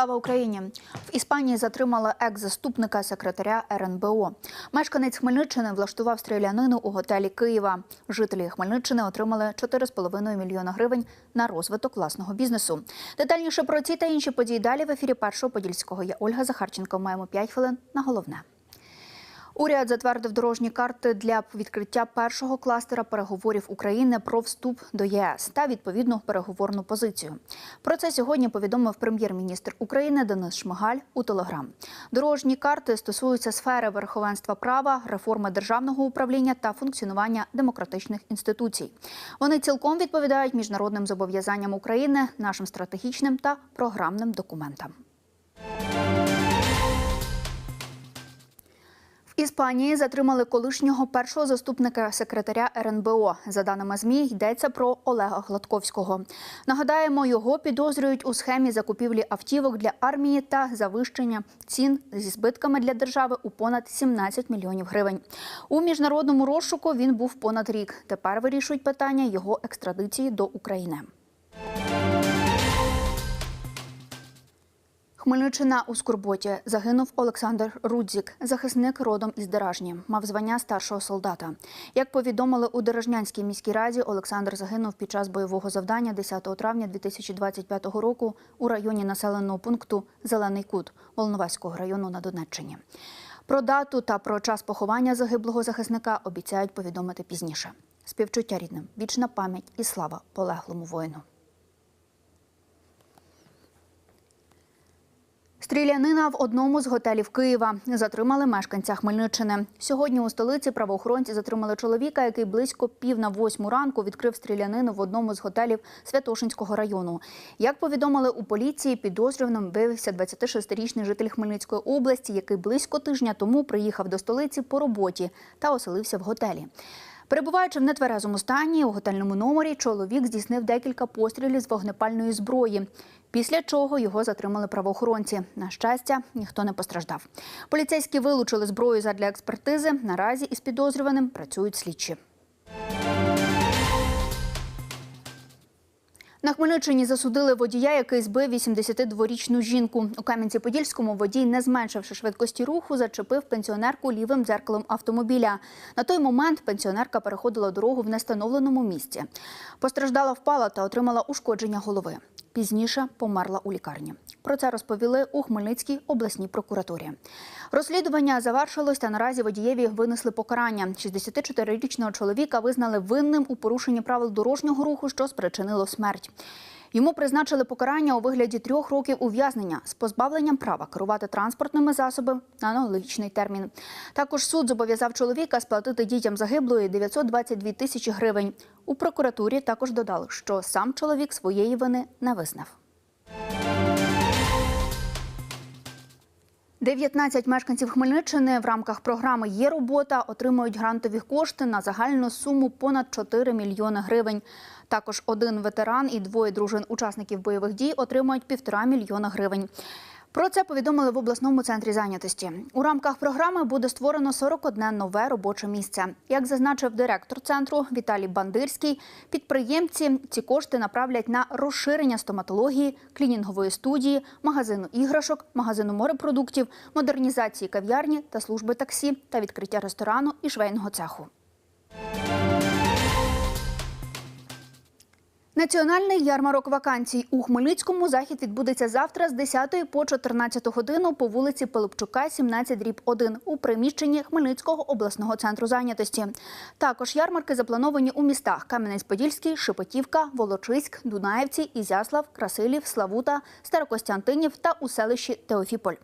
Слава Україні! В Іспанії затримали екс-заступника секретаря РНБО. Мешканець Хмельниччини влаштував стрілянину у готелі Києва. Жителі Хмельниччини отримали 4,5 мільйона гривень на розвиток власного бізнесу. Детальніше про ці та інші події далі в ефірі першого подільського. Я Ольга Захарченко. Маємо 5 хвилин на головне. Уряд затвердив дорожні карти для відкриття першого кластера переговорів України про вступ до ЄС та відповідну переговорну позицію. Про це сьогодні повідомив прем'єр-міністр України Денис Шмигаль у Телеграм. Дорожні карти стосуються сфери верховенства права, реформи державного управління та функціонування демократичних інституцій. Вони цілком відповідають міжнародним зобов'язанням України, нашим стратегічним та програмним документам. Іспанії затримали колишнього першого заступника секретаря РНБО. За даними ЗМІ, йдеться про Олега Гладковського. Нагадаємо, його підозрюють у схемі закупівлі автівок для армії та завищення цін зі збитками для держави у понад 17 мільйонів гривень. У міжнародному розшуку він був понад рік. Тепер вирішують питання його екстрадиції до України. Хмельниччина у Скорботі загинув Олександр Рудзік, захисник родом із Деражні, мав звання старшого солдата. Як повідомили у Деражнянській міській раді, Олександр загинув під час бойового завдання 10 травня 2025 року у районі населеного пункту Зелений Кут Волноваського району на Донеччині. Про дату та про час поховання загиблого захисника обіцяють повідомити пізніше. Співчуття рідним, вічна пам'ять і слава полеглому воїну. Стрілянина в одному з готелів Києва затримали мешканця Хмельниччини. Сьогодні у столиці правоохоронці затримали чоловіка, який близько пів на восьму ранку відкрив стрілянину в одному з готелів Святошинського району. Як повідомили у поліції, підозрюваним виявився 26-річний житель Хмельницької області, який близько тижня тому приїхав до столиці по роботі та оселився в готелі. Перебуваючи в нетверезому стані у готельному номері, чоловік здійснив декілька пострілів з вогнепальної зброї. Після чого його затримали правоохоронці. На щастя, ніхто не постраждав. Поліцейські вилучили зброю задля експертизи. Наразі із підозрюваним працюють слідчі. На Хмельниччині засудили водія, який збив 82-річну жінку. У Кам'янці-Подільському водій, не зменшивши швидкості руху, зачепив пенсіонерку лівим дзеркалом автомобіля. На той момент пенсіонерка переходила дорогу в нестановленому місці. Постраждала впала та отримала ушкодження голови. Пізніше померла у лікарні. Про це розповіли у Хмельницькій обласній прокуратурі. Розслідування завершилось та наразі водієві винесли покарання. 64-річного чоловіка визнали винним у порушенні правил дорожнього руху, що спричинило смерть. Йому призначили покарання у вигляді трьох років ув'язнення з позбавленням права керувати транспортними засобами на аналогічний термін. Також суд зобов'язав чоловіка сплатити дітям загиблої 922 тисячі гривень. У прокуратурі також додали, що сам чоловік своєї вини не визнав. 19 мешканців Хмельниччини в рамках програми Є робота отримують грантові кошти на загальну суму понад 4 мільйони гривень. Також один ветеран і двоє дружин учасників бойових дій отримають півтора мільйона гривень. Про це повідомили в обласному центрі зайнятості. У рамках програми буде створено 41 нове робоче місце. Як зазначив директор центру Віталій Бандирський, підприємці ці кошти направлять на розширення стоматології, клінінгової студії, магазину іграшок, магазину морепродуктів, модернізації кав'ярні та служби таксі та відкриття ресторану і швейного цеху. Національний ярмарок вакансій у Хмельницькому захід відбудеться завтра з 10 по 14 годину по вулиці Пилипчука, 17 дріб 1 у приміщенні Хмельницького обласного центру зайнятості. Також ярмарки заплановані у містах Кам'янець-Подільський, Шепетівка, Волочиськ, Дунаєвці, Ізяслав, Красилів, Славута, Старокостянтинів та у селищі Теофіполь.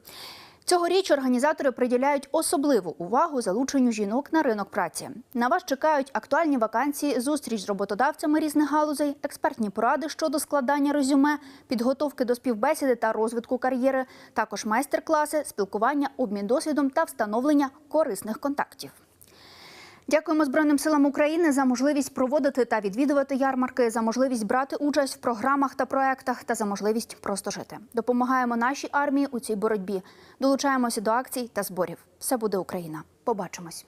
Цьогоріч організатори приділяють особливу увагу залученню жінок на ринок праці. На вас чекають актуальні вакансії, зустріч з роботодавцями різних галузей, експертні поради щодо складання резюме, підготовки до співбесіди та розвитку кар'єри, також майстер-класи, спілкування, обмін досвідом та встановлення корисних контактів. Дякуємо Збройним силам України за можливість проводити та відвідувати ярмарки, за можливість брати участь в програмах та проектах та за можливість просто жити. Допомагаємо нашій армії у цій боротьбі. Долучаємося до акцій та зборів. Все буде Україна. Побачимось.